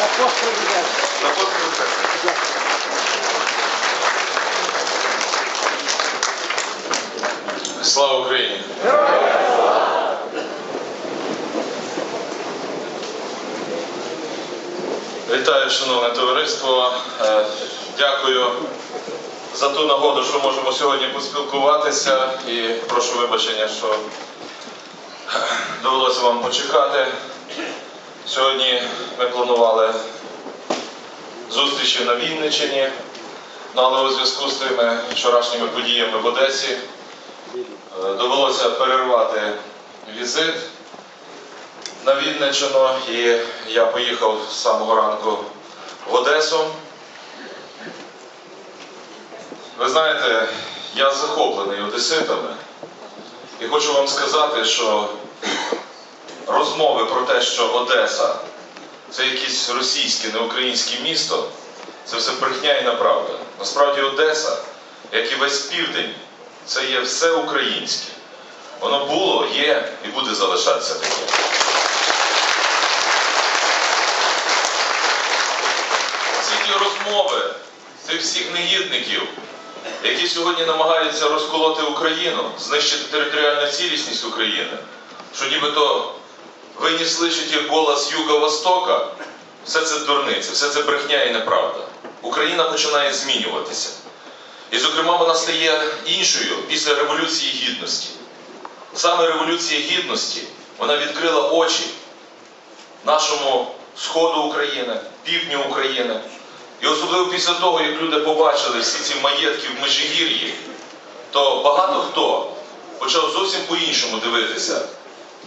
На пост президента. Слава Україні! Вітаю, шановне товариство. Е, Дякую за ту нагоду, що можемо сьогодні поспілкуватися. І прошу вибачення, що довелося вам почекати. Сьогодні ми планували зустрічі на Вінниччині, ну, але у зв'язку з тими вчорашніми подіями в Одесі е, довелося перервати візит на Вінниччину. І я поїхав з самого ранку в Одесу. Ви знаєте, я захоплений одеситами. І хочу вам сказати, що розмови про те, що Одеса це якесь російське, не українське місто, це все брехня і неправда. Насправді Одеса, як і весь південь, це є все українське. Воно було, є і буде залишатися. Всі ті розмови цих всіх негідників, які сьогодні намагаються розколоти Україну, знищити територіальну цілісність України, що нібито ви не слышите голос Юго-Востока, все це дурниці, все це брехня і неправда. Україна починає змінюватися. І, зокрема, вона стає іншою після Революції Гідності. Саме Революція Гідності вона відкрила очі нашому сходу України, півдню України. І особливо після того, як люди побачили всі ці маєтки в Межигір'ї, то багато хто почав зовсім по-іншому дивитися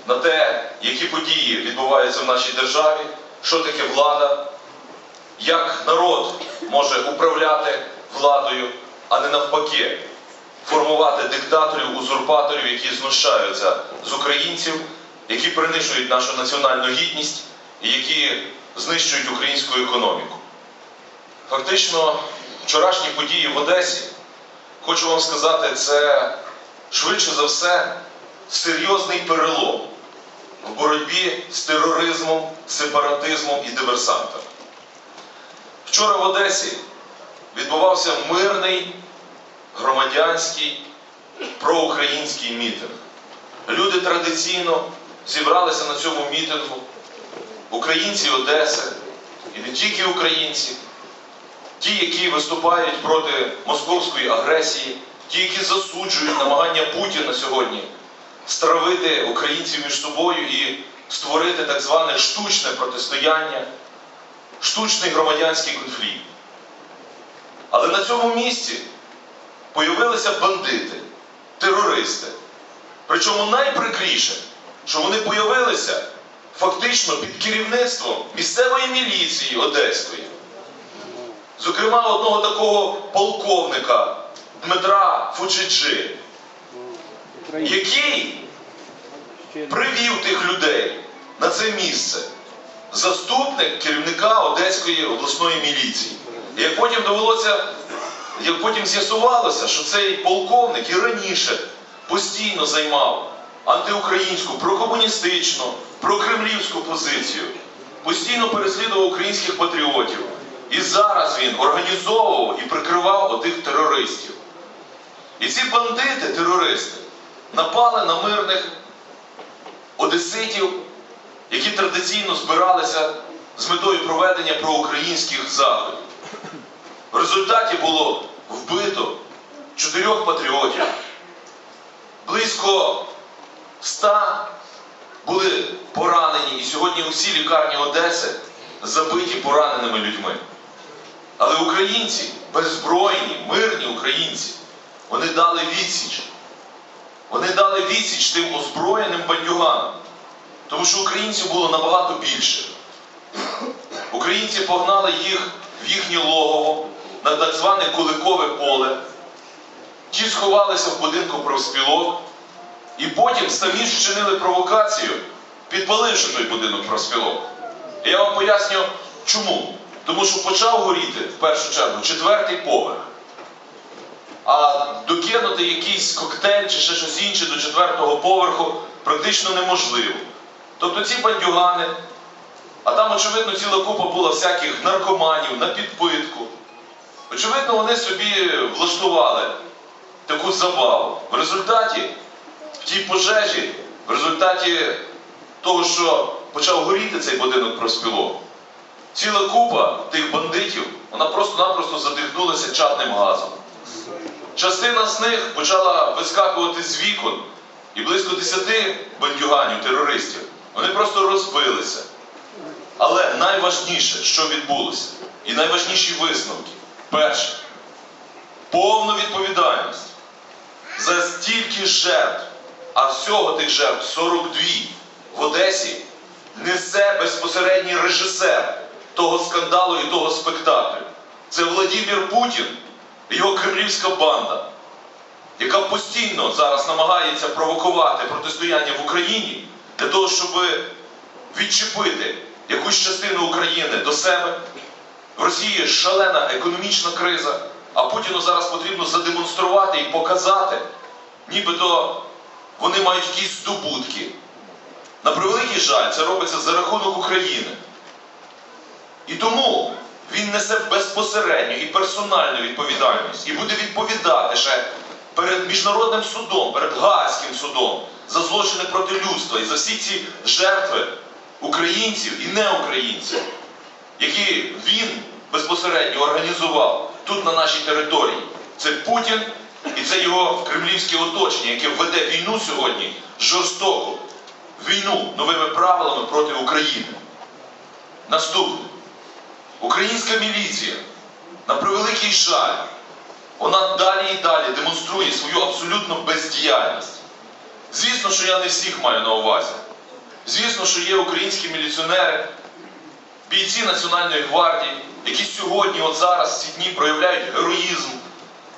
на те, які події відбуваються в нашій державі, що таке влада, як народ може управляти владою, а не навпаки, формувати диктаторів, узурпаторів, які знущаються з українців, які принижують нашу національну гідність і які знищують українську економіку. Фактично, вчорашні події в Одесі, хочу вам сказати, це швидше за все серйозний перелом в боротьбі з тероризмом, сепаратизмом і диверсантами. Вчора в Одесі відбувався мирний громадянський проукраїнський мітинг. Люди традиційно зібралися на цьому мітингу. Українці Одеси, і не тільки українці, ті, які виступають проти московської агресії, ті, які засуджують намагання Путіна сьогодні стравити українців між собою і створити так зване штучне протистояння, штучний громадянський конфлікт. Але на цьому місці появилися бандити, терористи. Причому найприкріше, що вони появилися фактично під керівництвом місцевої міліції Одеської. Зокрема, одного такого полковника Дмитра Фучиджи, який привів тих людей на це місце. Заступник керівника Одеської обласної міліції. І як потім довелося, як потім з'ясувалося, що цей полковник і раніше постійно займав антиукраїнську, прокомуністичну, прокремлівську позицію, постійно переслідував українських патріотів. І зараз він організовував і прикривав отих терористів. І ці бандити, терористи, напали на мирних одеситів, які традиційно збиралися з метою проведення проукраїнських заходів. В результаті було вбито чотирьох патріотів, близько ста були поранені, і сьогодні усі лікарні Одеси забиті пораненими людьми. Але українці, беззбройні, мирні українці, вони дали відсіч. Вони дали відсіч тим озброєним бандюганам. Тому що українців було набагато більше. Українці погнали їх в їхнє логово на так зване Куликове поле. Ті сховалися в будинку профспілок і потім самі ж вчинили провокацію, підпаливши той будинок профспілок. І я вам поясню, чому. Тому що почав горіти в першу чергу четвертий поверх. А докинути якийсь коктейль чи ще щось інше до четвертого поверху практично неможливо. Тобто ці бандюгани, а там, очевидно, ціла купа була всяких наркоманів на підпитку. Очевидно, вони собі влаштували таку забаву. В результаті, в тій пожежі, в результаті того, що почав горіти цей будинок профспілок, ціла купа тих бандитів, вона просто-напросто задихнулася чадним газом. Частина з них почала вискакувати з вікон, і близько 10 бандюганів, терористів, вони просто розбилися. Але найважніше, що відбулося, і найважніші висновки. Перше, повну відповідальність за стільки жертв, а всього тих жертв 42 в Одесі, несе безпосередній режисер того скандалу і того спектаклю. Це Владимир Путін його кремлівська банда, яка постійно зараз намагається провокувати протистояння в Україні для того, щоб відчепити якусь частину України до себе. В Росії шалена економічна криза, а Путіну зараз потрібно задемонструвати і показати, нібито вони мають якісь здобутки. На превеликий жаль, це робиться за рахунок України. І тому він несе безпосередню і персональну відповідальність і буде відповідати ще перед міжнародним судом, перед Гаазьким судом за злочини проти людства і за всі ці жертви українців і неукраїнців, які він безпосередньо організував тут на нашій території. Це Путін і це його кремлівське оточення, яке веде війну сьогодні жорстоку війну новими правилами проти України. Наступне. Українська міліція, на превеликий жаль, вона далі і далі демонструє свою абсолютну бездіяльність. Звісно, що я не всіх маю на увазі. Звісно, що є українські міліціонери, бійці Національної гвардії, які сьогодні, от зараз, ці дні проявляють героїзм,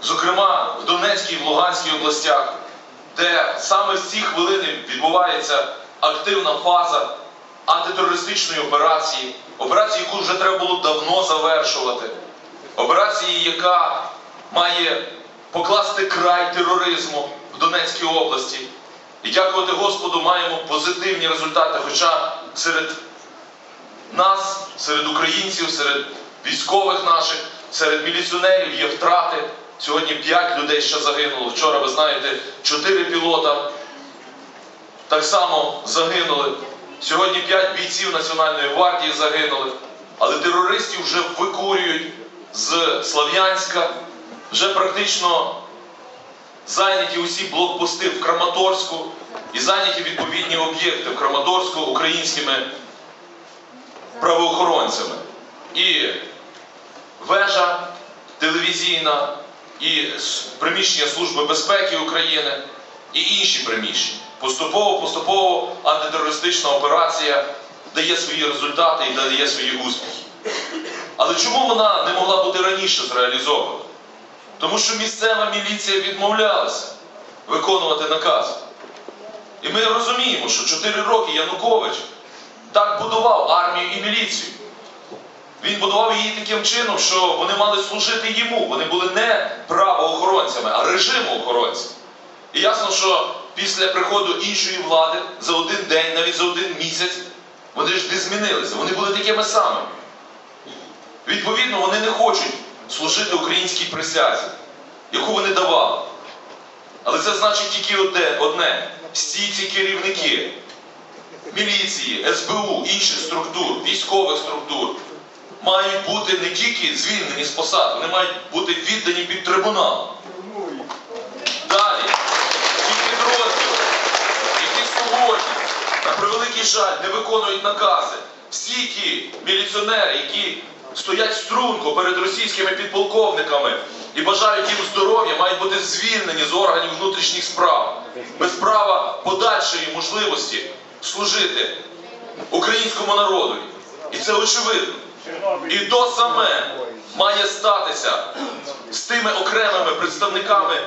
зокрема в Донецькій і в Луганській областях, де саме в ці хвилини відбувається активна фаза антитерористичної операції, операції, яку вже треба було давно завершувати, операції, яка має покласти край тероризму в Донецькій області. І дякувати Господу, маємо позитивні результати. Хоча серед нас, серед українців, серед військових наших, серед міліціонерів є втрати. Сьогодні 5 людей ще загинуло. Вчора, ви знаєте, 4 пілота так само загинули. Сьогодні 5 бійців Національної гвардії загинули. Але терористів вже викурюють з Слов'янська, вже практично зайняті усі блокпости в Краматорську і зайняті відповідні об'єкти в Краматорську українськими правоохоронцями. І вежа телевізійна, і приміщення Служби безпеки України, і інші приміщення. Поступово, поступово антитерористична операція дає свої результати і дає свої успіхи. Але чому вона не могла бути раніше зреалізована? Тому що місцева міліція відмовлялася виконувати наказ. І ми розуміємо, що 4 роки Янукович так будував армію і міліцію. Він будував її таким чином, що вони мали служити йому. Вони були не правоохоронцями, а режиму охоронців. І ясно, що після приходу іншої влади за один день, навіть за один місяць, вони ж не змінилися. Вони були такими самими. Відповідно, вони не хочуть служити українській присязі, яку вони давали. Але це значить тільки одне, одне. Всі ці керівники міліції, СБУ, інших структур, військових структур мають бути не тільки звільнені з посад, вони мають бути віддані під трибунал. Далі, ті підрозділи, які сьогодні, на превеликий жаль, не виконують накази, всі ті міліціонери, які стоять струнко перед російськими підполковниками і бажають їм здоров'я, мають бути звільнені з органів внутрішніх справ, без права подальшої можливості служити українському народу. І це очевидно. І то саме має статися з тими окремими представниками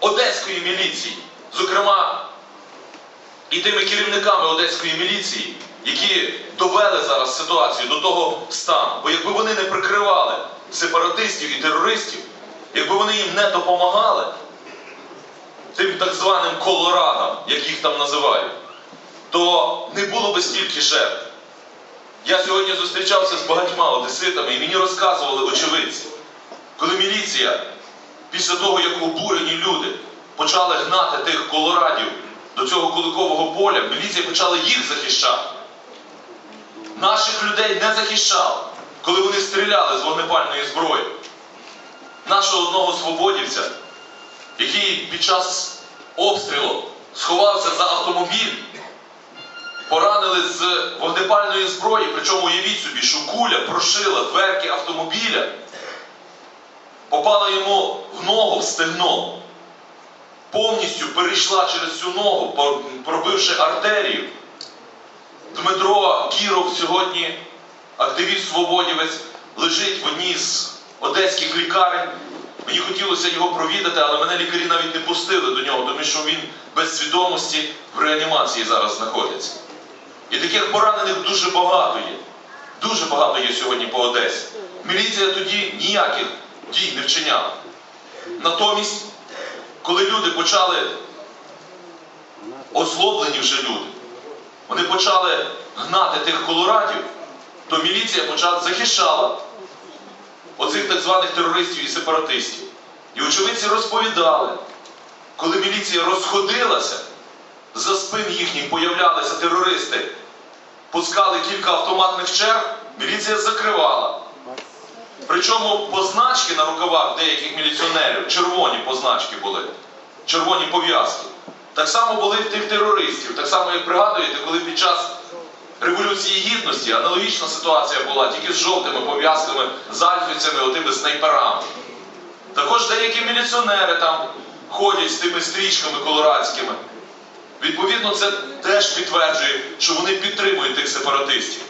одеської міліції, зокрема і тими керівниками одеської міліції, які довели зараз ситуацію до того стану. Бо якби вони не прикривали сепаратистів і терористів, якби вони їм не допомагали, тим так званим колорадам, як їх там називають, то не було би стільки жертв. Я сьогодні зустрічався з багатьма одеситами і мені розказували очевидці, коли міліція, після того, як обурені люди почали гнати тих колорадів до цього куликового поля, міліція почала їх захищати. Наших людей не захищала, коли вони стріляли з вогнепальної зброї. Нашого одного свободівця, який під час обстрілу сховався за автомобіль, поранили з вогнепальної зброї, причому уявіть собі, що куля прошила дверки автомобіля, попала йому в ногу, в стегно, повністю перейшла через цю ногу, пробивши артерію. Дмитро Кіров сьогодні, активіст свободівець, лежить в одній з одеських лікарень. Мені хотілося його провідати, але мене лікарі навіть не пустили до нього, тому що він без свідомості в реанімації зараз знаходиться. І таких поранених дуже багато є. Дуже багато є сьогодні по Одесі. Міліція тоді ніяких дій не вчиняла. Натомість, коли люди почали, озлоблені вже люди, вони почали гнати тих колорадів, то міліція почала захищала оцих так званих терористів і сепаратистів. І очевидці розповідали, коли міліція розходилася, за спин їхніх появлялися терористи, пускали кілька автоматних черг, міліція закривала. Причому позначки на рукавах деяких міліціонерів, червоні позначки були, червоні пов'язки. Так само були в тих терористів. Так само, як пригадуєте, коли під час Революції Гідності аналогічна ситуація була, тільки з жовтими пов'язками, з альфівцями, отими снайперами. Також деякі міліціонери там ходять з тими стрічками колорадськими. Відповідно, це теж підтверджує, що вони підтримують тих сепаратистів.